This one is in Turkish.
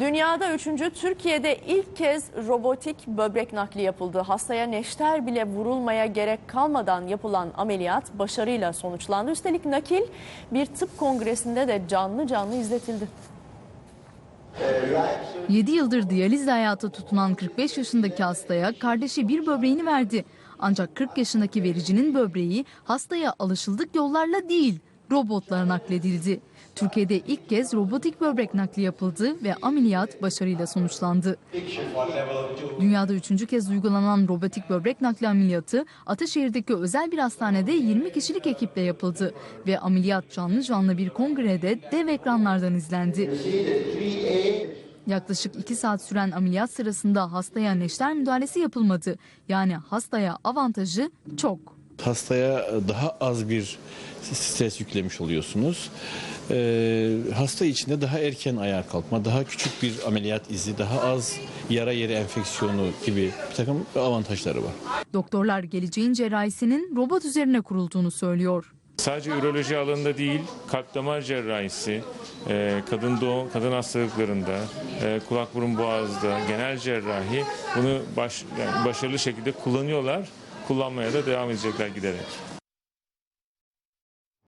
Dünyada üçüncü, Türkiye'de ilk kez robotik böbrek nakli yapıldı. Hastaya neşter bile vurulmaya gerek kalmadan yapılan ameliyat başarıyla sonuçlandı. Üstelik nakil bir tıp kongresinde de canlı canlı izletildi. 7 yıldır diyalizle hayata tutunan 45 yaşındaki hastaya kardeşi bir böbreğini verdi. Ancak 40 yaşındaki vericinin böbreği hastaya alışıldık yollarla değil, robotlara nakledildi. Türkiye'de ilk kez robotik böbrek nakli yapıldı ve ameliyat başarıyla sonuçlandı. Dünyada üçüncü kez uygulanan robotik böbrek nakli ameliyatı Ataşehir'deki özel bir hastanede 20 kişilik ekiple yapıldı ve ameliyat canlı canlı bir kongrede dev ekranlardan izlendi. Yaklaşık 2 saat süren ameliyat sırasında hastaya neşter müdahalesi yapılmadı. Yani hastaya avantajı çok. Hastaya daha az bir stres yüklemiş oluyorsunuz. Ee, hasta içinde daha erken ayağa kalkma, daha küçük bir ameliyat izi, daha az yara yeri enfeksiyonu gibi bir takım avantajları var. Doktorlar geleceğin cerrahisinin robot üzerine kurulduğunu söylüyor. Sadece üroloji alanında değil, kalp damar cerrahisi, e, kadın doğum, kadın hastalıklarında, e, kulak burun boğazda, genel cerrahi bunu baş, yani başarılı şekilde kullanıyorlar. Kullanmaya da devam edecekler giderek.